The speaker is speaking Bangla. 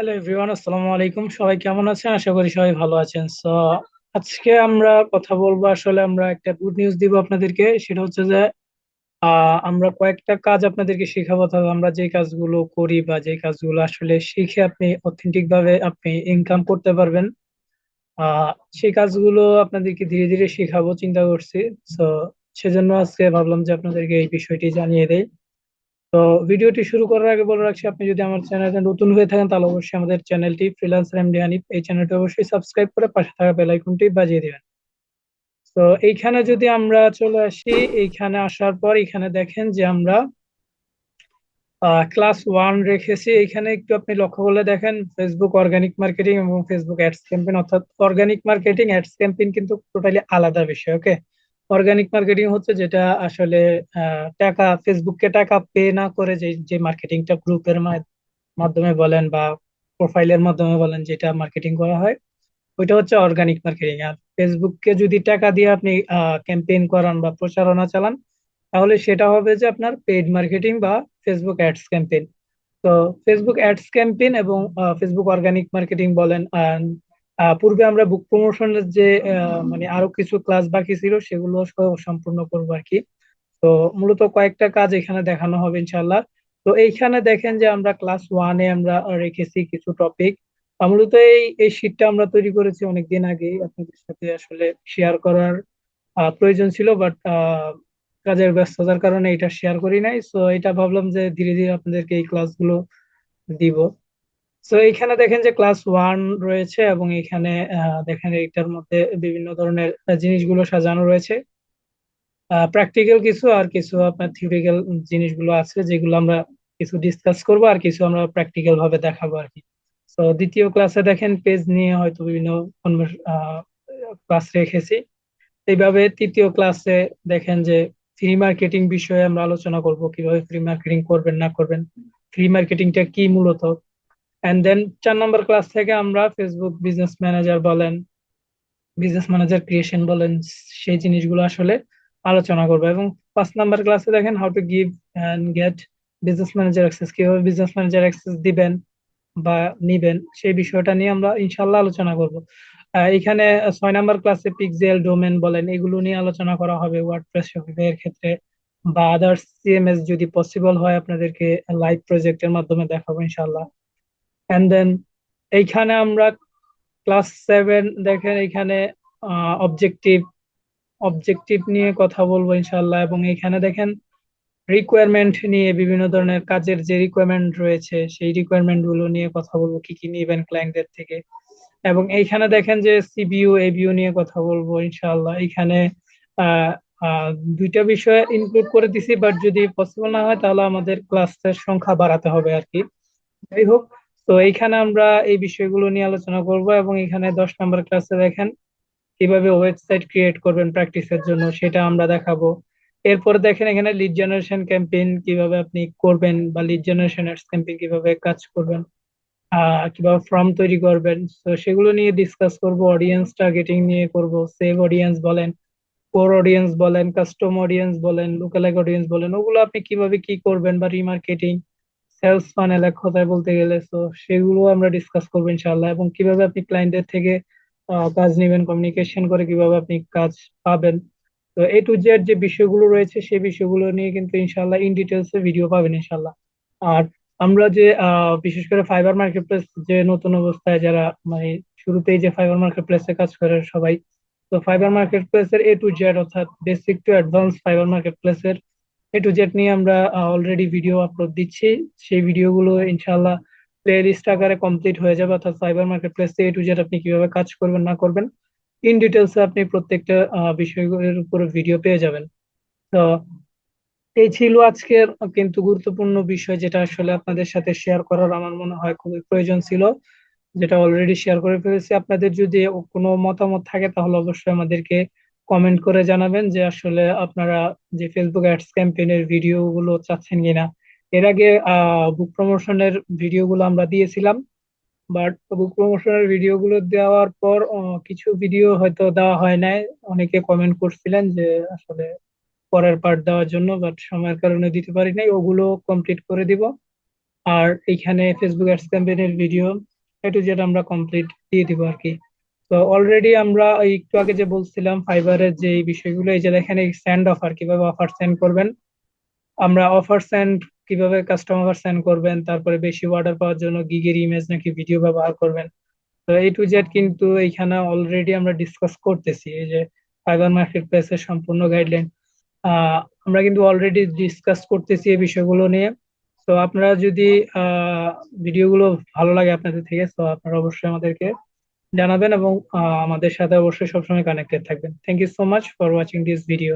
হ্যালো এভরিওয়ান আসসালামু আলাইকুম। সবাই কেমন আছেন? আশা করি সবাই ভালো আছেন। সো আজকে আমরা কথা বলব, আসলে আমরা একটা গুড নিউজ দিব আপনাদেরকে। সেটা হচ্ছে যে আমরা কয়েকটা কাজ আপনাদেরকে শেখাবো। অর্থাৎ আমরা যে কাজগুলো করি বা যে কাজগুলো আসলে শিখে আপনি অথেন্টিক ভাবে আপনি ইনকাম করতে পারবেন সেই কাজগুলো আপনাদেরকে ধীরে ধীরে শেখাবো, চিন্তা করছি। তো সেজন্য আজকে ভাবলাম যে আপনাদেরকে এই বিষয়টি জানিয়ে দেই। তো ভিডিওটি শুরু করার আগে বলে রাখছি, আপনি যদি আমার চ্যানেলে নতুন হয়ে থাকেন, তাহলে অবশ্যই আমাদের চ্যানেলটি ফ্রিল্যান্সার এমডি হানিফ এই চ্যানেলটি অবশ্যই সাবস্ক্রাইব করে পাশে থাকা বেল আইকনটি বাজিয়ে দিবেন। তো এইখানে যদি আমরা চলে আসি, এইখানে আসার পর এখানে দেখেন যে আমরা ক্লাস ওয়ান রেখেছি। এখানে একটু আপনি লক্ষ্য করলে দেখেন ফেসবুক অর্গানিক মার্কেটিং এবং ফেসবুক অ্যাডস ক্যাম্পেইন অর্থাৎ অর্গানিক মার্কেটিং অ্যাডস ক্যাম্পেইন কিন্তু টোটালি আলাদা বিষয় ওকে অর্গানিক মার্কেটিং হচ্ছে যেটা আসলে টাকা ফেসবুককে টাকা পে না করে যে যে মার্কেটিংটা গ্রুপের মাধ্যমে বলেন বা প্রোফাইলের মাধ্যমে বলেন যেটা মার্কেটিং করা হয়, ওইটা হচ্ছে অর্গানিক মার্কেটিং আর ফেসবুককে যদি টাকা দিয়ে আপনি ক্যাম্পেইন করান বা প্রচারণা চালান, তাহলে সেটা হবে যে আপনার পেইড মার্কেটিং বা ফেসবুক অ্যাডস ক্যাম্পেইন তো ফেসবুক অ্যাডস ক্যাম্পেইন এবং ফেসবুক অর্গানিক মার্কেটিং বলেন পূর্বে আমরা বুক প্রমোশনের যে মানে আরও কিছু ক্লাস বাকি ছিল, সেগুলো সম্পূর্ণ করব আর কি। তো মূলত কয়েকটা কাজ এখানে দেখানো হবে ইনশাল্লাহ তো এইখানে দেখেন যে আমরা ক্লাস ওয়ানে আমরা রেখেছি কিছু টপিক মূলত এই এই শীটটা আমরা তৈরি করেছি অনেকদিন আগেই। আপনাদের সাথে আসলে শেয়ার করার প্রয়োজন ছিল বাট কাজের ব্যস্ততার কারণে এটা শেয়ার করি নাই। সো এটা ভাবলাম যে ধীরে ধীরে আপনাদেরকে এই ক্লাসগুলো দিব। সো এখানে দেখেন যে ক্লাস ওয়ান রয়েছে এবং এখানে দেখেন এটার মধ্যে বিভিন্ন ধরনের জিনিসগুলো সাজানো রয়েছে। প্র্যাকটিক্যাল কিছু আর কিছু আপনার থিওরিক্যাল জিনিসগুলো আছে যেগুলো আমরা কিছু ডিসকাস করব আর কিছু আমরা প্র্যাকটিক্যাল ভাবে দেখাবো আর কি। তো দ্বিতীয় ক্লাসে দেখেন পেজ নিয়ে হয়তো বিভিন্ন ক্লাস রেখেছি। এইভাবে তৃতীয় ক্লাসে দেখেন যে ফ্রি মার্কেটিং বিষয়ে আমরা আলোচনা করব, কীভাবে ফ্রি মার্কেটিং করবেন, না করবেন। ফ্রি মার্কেটিংটা কি মূলত? এন্ড দেন চার নম্বর ক্লাস থেকে আমরা ফেসবুক বিজনেস ম্যানেজার বলেন বিজনেস ম্যানেজার ক্রিয়েশন বলেন, সেই জিনিসগুলো আসলে আলোচনা করব। এবং পাঁচ নাম্বার ক্লাসে দেখেন how to give and get business manager access কীভাবে বিজনেস ম্যানেজার অ্যাক্সেস দিবেন বা নিবেন, সেই বিষয়টা নিয়ে আমরা ইনশাল্লাহ আলোচনা করব। এখানে ছয় নাম্বার ক্লাসে পিক্সেল ডোমেন বলেন, এগুলো নিয়ে আলোচনা করা হবে ওয়ার্ডপ্রেস শপিফাই এর ক্ষেত্রে বা আদার্স সিএমএস যদি পসিবল হয় আপনাদেরকে লাইভ প্রজেক্টের মাধ্যমে দেখাবো ইনশাল্লাহ এন্ড দেন এইখানে আমরা ক্লাস সেভেন দেখেন এখানে অবজেক্টিভ অবজেক্টিভ নিয়ে কথা বলব ইনশাল্লাহ এবং এখানে দেখেন রিকোয়ারমেন্ট নিয়ে বিভিন্ন ধরনের কাজের যে রিকোয়ারমেন্ট রয়েছে, সেই রিকোয়ারমেন্টগুলো নিয়ে কথা বলব, কি কি নিবেন ক্লায়েন্টদের থেকে। এবং এইখানে দেখেন যে সিবিইউ এবিইউ নিয়ে কথা বলব ইনশাল্লাহ আহ দুইটা বিষয় ইনক্লুড করে দিছি বাট যদি পসিবল না হয় তাহলে আমাদের ক্লাসের সংখ্যা বাড়াতে হবে আর কি। যাই হোক তো এইখানে আমরা এই বিষয়গুলো নিয়ে আলোচনা করব এবং এখানে দশ নম্বর ক্লাসে দেখেন কীভাবে ওয়েবসাইট ক্রিয়েট করবেন প্র্যাকটিসের জন্য, সেটা আমরা দেখাবো। এরপর দেখেন এখানে লিড জেনারেশন ক্যাম্পেইন কীভাবে আপনি করবেন বা লিড জেনারেশন অ্যাডস ক্যাম্পেইন কীভাবে কাজ করবেন কীভাবে ফর্ম তৈরি করবেন। তো সেগুলো নিয়ে ডিসকাস করব অডিয়েন্স টার্গেটিং নিয়ে করব সেভ অডিয়েন্স বলেন কোর অডিয়েন্স বলেন কাস্টম অডিয়েন্স বলেন লোকালাইক অডিয়েন্স বলেন, ওগুলো আপনি কীভাবে কি করবেন বা রিমার্কেটিং সেলস ফানেল এক কথায় বলতে গেলে তো সেগুলো আমরা ডিসকাস করব ইনশাল্লাহ এবং কীভাবে আপনি ক্লায়েন্টের থেকে কাজ নেবেন কমিউনিকেশন করে কীভাবে আপনি কাজ পাবেন। তো এ টু জেড যে বিষয়গুলো রয়েছে, সেই বিষয়গুলো নিয়ে কিন্তু ইনশাল্লাহ ইন ডিটেলস ভিডিও পাবেন ইনশাল্লাহ আর আমরা যে বিশেষ করে ফাইবার মার্কেট প্লেস যে নতুন অবস্থায় যারা মানে শুরুতেই যে ফাইবার মার্কেট প্লেসে কাজ করে সবাই, তো ফাইবার মার্কেট প্লেসের এ টু জেড অর্থাৎ basic to advance Fiverr market প্লেসের এ টু জেড নিয়ে আমরা অলরেডি ভিডিও আপলোড দিচ্ছি। সেই ভিডিওগুলো ইনশাল্লাহ প্লে লিস্ট আকারে কমপ্লিট হয়ে যাবে, অর্থাৎ Fiverr marketplace A to Z আপনি কীভাবে কাজ করবেন, না করবেন ইন ডিটেলস আপনি প্রত্যেকটা বিষয়গুলোর উপরে ভিডিও পেয়ে যাবেন। তো, এই ছিল আজকের কিন্তু গুরুত্বপূর্ণ বিষয় যেটা আসলে আপনাদের সাথে শেয়ার করার আমার মনে হয় খুবই প্রয়োজন ছিল, যেটা অলরেডি শেয়ার করে ফেলেছি। আপনাদের যদি কোনো মতামত থাকে তাহলে অবশ্যই আমাদেরকে কমেন্ট করে জানাবেন যে আসলে আপনারা যে ফেসবুক অ্যাডস ক্যাম্পেইনের ভিডিও গুলো চাচ্ছেন কিনা। এর আগে বুক প্রমোশনের ভিডিও গুলো আমরা দিয়েছিলাম। বাট বুক প্রমোশনের ভিডিও গুলো দেওয়ার পর কিছু ভিডিও হয়তো দেওয়া হয় নাই। অনেকে কমেন্ট করছিলেন যে আসলে পরের পার্ট দেওয়ার জন্য বাট সময়ের কারণে দিতে পারি নাই। ওগুলো কমপ্লিট করে দিব। আর এইখানে ফেসবুক অ্যাডস ক্যাম্পেইনের ভিডিও এ টু জেড আমরা কমপ্লিট দিয়ে দিব আর কি। তো অলরেডি আমরা একটু আগে যে বলছিলাম ফাইবারের যে বিষয়গুলো, এই যে দেখেন এই সেন্ড অফার কীভাবে অফার সেন্ড করবেন? আমরা অফার সেন্ড কীভাবে কাস্টমার সেন্ড করবেন? তারপরে বেশি অর্ডার পাওয়ার জন্য গিগের ইমেজ নাকি ভিডিও ব্যবহার করবেন? তো এই টু জেড কিন্তু এইখানে অলরেডি আমরা ডিসকাস করতেছি, এই যে ফাইবার মার্কেট প্লেসের সম্পূর্ণ গাইডলাইন আমরা কিন্তু অলরেডি ডিসকাস করতেছি এই বিষয়গুলো নিয়ে। তো আপনারা যদি ভিডিওগুলো ভালো লাগে আপনাদের থেকে, তো আপনারা অবশ্যই আমাদেরকে জানাবেন এবং আমাদের সাথে অবশ্যই সবসময় কানেক্টেড থাকবেন। Thank you so much for watching this video